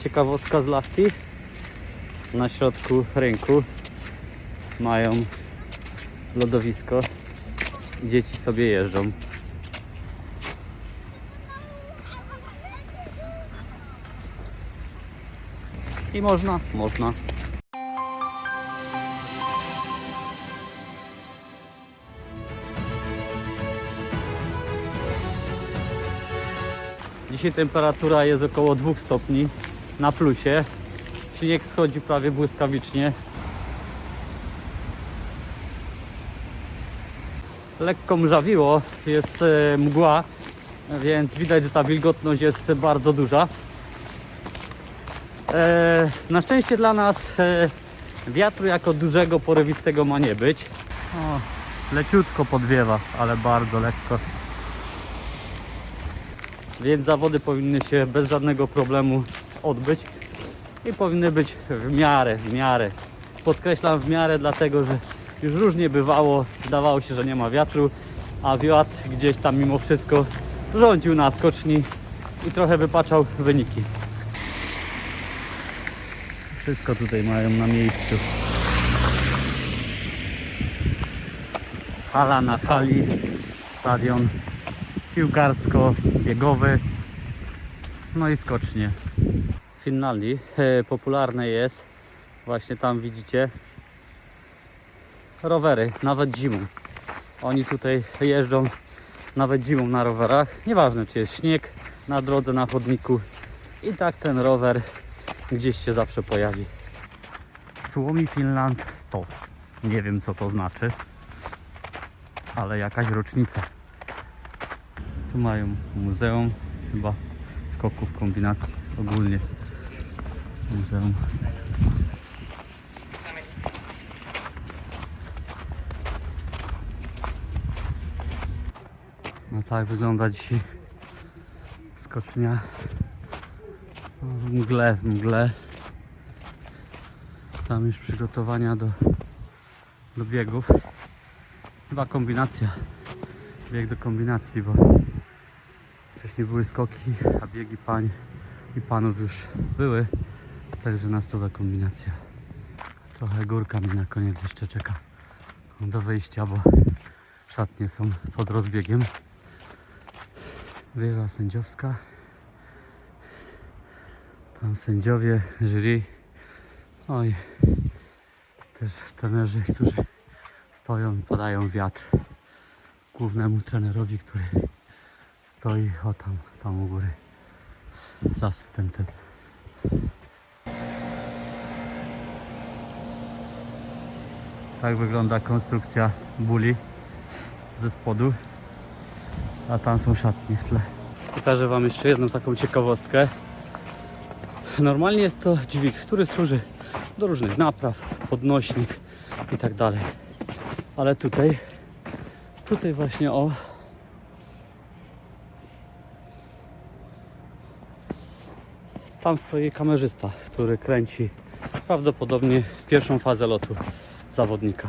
ciekawostka z Lachti. Na środku rynku mają lodowisko. Dzieci sobie jeżdżą. I można, można. Dzisiaj temperatura jest około 2 stopni na plusie. Śnieg schodzi prawie błyskawicznie. Lekko mrzawiło, jest e, mgła, więc widać, że ta wilgotność jest bardzo duża. E, na szczęście dla nas e, wiatru jako dużego, porywistego ma nie być. O, leciutko podwiewa, ale bardzo lekko. Więc zawody powinny się bez żadnego problemu odbyć i powinny być w miarę, w miarę. Podkreślam w miarę, dlatego że już różnie bywało, wydawało się, że nie ma wiatru, a wiatr gdzieś tam mimo wszystko rządził na skoczni i trochę wypaczał wyniki. Wszystko tutaj mają na miejscu. Hala na hali, stadion piłkarsko-biegowy, no i skocznie. W Finlandii e, popularne jest, właśnie tam widzicie, rowery, nawet zimą. Oni tutaj jeżdżą nawet zimą na rowerach. Nieważne czy jest śnieg na drodze, na chodniku. I tak ten rower gdzieś się zawsze pojawi. Słomi Finland 100. Nie wiem co to znaczy, ale jakaś rocznica. Tu mają muzeum chyba skoków kombinacji ogólnie. Muzeum. No tak wygląda dzisiaj skocznia w mgle, w mgle. Tam już przygotowania do, do biegów. Chyba kombinacja. Bieg do kombinacji, bo wcześniej były skoki, a biegi pań i panów już były. Także nas to za kombinacja. Trochę górka mnie na koniec jeszcze czeka do wyjścia, bo szatnie są pod rozbiegiem. Wieża sędziowska. Tam sędziowie, jury. No i też trenerzy, którzy stoją i podają wiatr głównemu trenerowi, który stoi o tam, tam u góry z asystentem. Tak wygląda konstrukcja buli ze spodu, a tam są szatnie w tle. Pokażę Wam jeszcze jedną taką ciekawostkę. Normalnie jest to dźwig, który służy do różnych napraw, podnośnik i tak dalej. Ale tutaj, tutaj właśnie o tam stoi kamerzysta, który kręci prawdopodobnie pierwszą fazę lotu zawodnika.